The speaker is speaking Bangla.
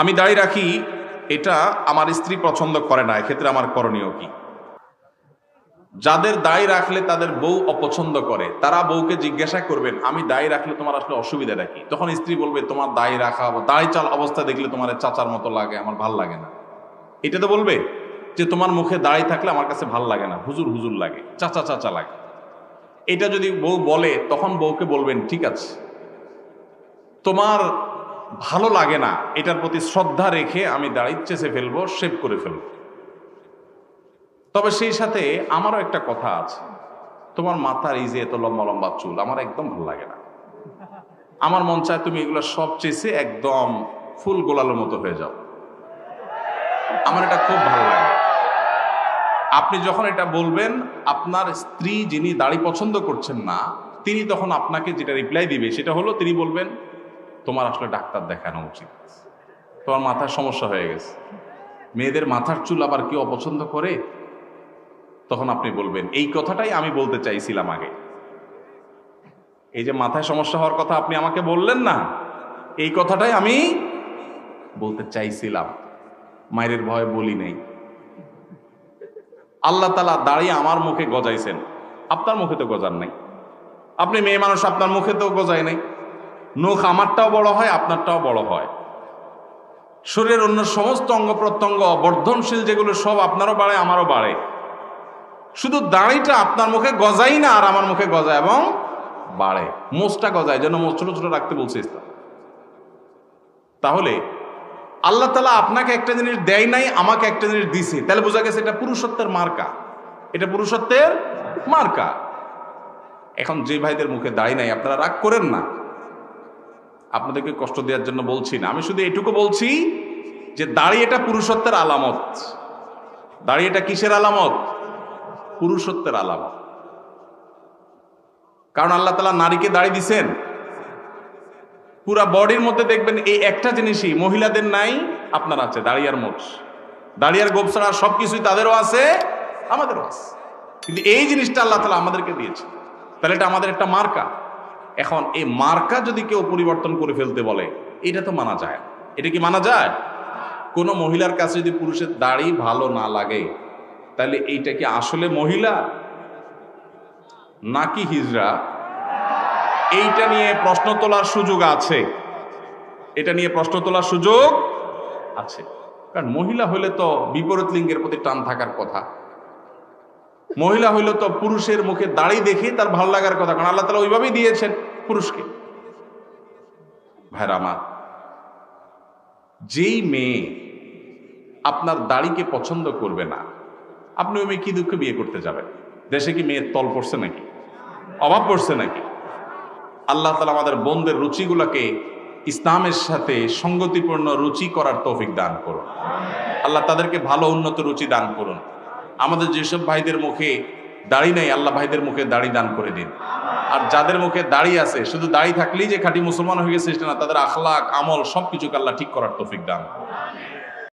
আমি দাড়ি রাখি, এটা আমার স্ত্রী পছন্দ করে না, এক্ষেত্রে আমার করণীয় কি? যাদের দাড়ি রাখলে তাদের বউ অপছন্দ করে, তারা বউকে জিজ্ঞাসা করবেন, আমি দাড়ি রাখলে তোমার আসলে অসুবিধাটা কি? তখন স্ত্রী বলবে, তোমার দায় রাখা দাড়ি চাল অবস্থা দেখলে তোমার চাচার মতো লাগে, আমার ভালো লাগে না। এটা তো বলবে যে, তোমার মুখে দাড়ি থাকলে আমার কাছে ভালো লাগে না, হুজুর হুজুর লাগে, চাচা চাচা লাগে। এটা যদি বউ বলে, তখন বউকে বলবেন, ঠিক আছে, তোমার ভালো লাগে না, এটার প্রতি শ্রদ্ধা রেখে আমি দাড়ি চেষে ফেলব শেভ করে ফেলব। তবে সেই সাথে আমারও একটা কথা আছে, তোমার মাথার এই যে এত লম্বা লম্বা চুল, আমার একদম ভালো লাগে না। আমার মন চায় তুমি এগুলো সব চেষে একদম ফুল গোলালোর মতো হয়ে যাও। আমার এটা খুব ভালো লাগে। আপনি যখন এটা বলবেন, আপনার স্ত্রী যিনি দাড়ি পছন্দ করছেন না, তিনি তখন আপনাকে যেটা রিপ্লাই দিবে, সেটা হলো তিনি বলবেন তোমার আসলে ডাক্তার দেখানো উচিত। তোমার মাথার সমস্যা হয়ে গেছে। মেয়েদের মাথার চুল আবার কি অপছন্দ করে? তখন আপনি বলবেন, এই কথাটাই আমি বলতে চাইছিলাম আগে। এই যে মাথায় সমস্যা হওয়ার কথা আপনি আমাকে বললেন না, এই কথাটাই আমি বলতে চাইছিলাম। মায়ের ভয় বলি নেই। আল্লাহ তালা দাঁড়িয়ে আমার মুখে গজাইছেন। আপনার মুখে তো গজার নাই। আপনি মেয়ে মানুষ, আপনার মুখে তো গজায় নাই। নখ আমারটাও বড় হয়, আপনারটাও বড় হয়। শরীরের অন্য সমস্ত অঙ্গ প্রত্যঙ্গ বর্ধনশীল যেগুলো সব আপনারও বাড়ে, আমারও বাড়ে। শুধু দাড়িটা আপনার মুখে গজাই না, আর আমার মুখে গজায় এবং বাড়ে। মোচটা গজায়, যেন মোচ ছোট ছোট রাখতে বলছে ইসলাম। তাহলে আল্লাহ তালা আপনাকে একটা জিনিস দেয় নাই, আমাকে একটা জিনিস দিছে। তাহলে বোঝা গেছে এটা পুরুষত্বের মার্কা। এটা পুরুষত্বের মার্কা। এখন যে ভাইদের মুখে দাড়ি নাই, আপনারা রাগ করেন না। আপনাদেরকে কষ্ট দেওয়ার জন্য বলছি না। আমি শুধু এটুকু বলছি যে দাড়ি এটা পুরুষত্বের আলামত। দাড়ি এটা কিসের আলামত? পুরুষত্বের আলামত। কারণ আল্লাহ তালা নারীকে দাড়ি দিছেন। পুরা বডির মধ্যে দেখবেন এই একটা জিনিসই, মহিলাদের নাই, আপনার আছে, দাঁড়িয়ার মোট। দাঁড়িয়ার গোপ ছাড়া সব কিছুই তাদেরও আছে, আমাদেরও আছে। কিন্তু এই জিনিসটা আল্লাহ তালা আমাদেরকে দিয়েছে তাহলে এটা আমাদের একটা মার্কা। এখন এই মার্কা যদি কেউ পরিবর্তন করে ফেলতে বলে, এটা তো মানা যায়। এটা কি মানা যায়? কোনো মহিলার কাছে যদি পুরুষের দাড়ি ভালো না লাগে, তাহলে এইটা কি আসলে মহিলা? নাকি হিজরা এইটা নিয়ে প্রশ্ন তোলার সুযোগ আছে। এটা নিয়ে প্রশ্ন তোলার সুযোগ আছে। কারণ মহিলা হইলে তো বিপরীত লিঙ্গের প্রতি টান থাকার কথা। মহিলা হইলে তো পুরুষের মুখে দাড়ি দেখে তার ভালো লাগার কথা। কারণ আল্লাহ তালা ওইভাবেই দিয়েছেন। পুরুষকে। ভাইরা আমার, যেই মেয়ে আপনার দাড়িকে পছন্দ করবে না, আপনি ওই মেয়ে কি দুঃখে বিয়ে করতে যাবেন? দেশে কি মেয়ের তল পড়ছে নাকি? অভাব পড়ছে নাকি? আল্লাহ তালা আমাদের বোনদের রুচিগুলোকে ইসলামের সাথে সঙ্গতিপূর্ণ রুচি করার তৌফিক দান করুন। আল্লাহ তাদেরকে ভালো উন্নত রুচি দান করুন। আমাদের যেসব ভাইদের মুখে দাড়ি নেই, আল্লাহ ভাইদের মুখে দাড়ি দান করে দিন আর যাদের মুখে দাড়ি আছে, শুধু দাড়ি থাকলেই যে খাঁটি মুসলমান হয়ে গেছে না, তাদের আখলাক আমল সব কিছুকে আল্লাহ ঠিক করার তৌফিক দান।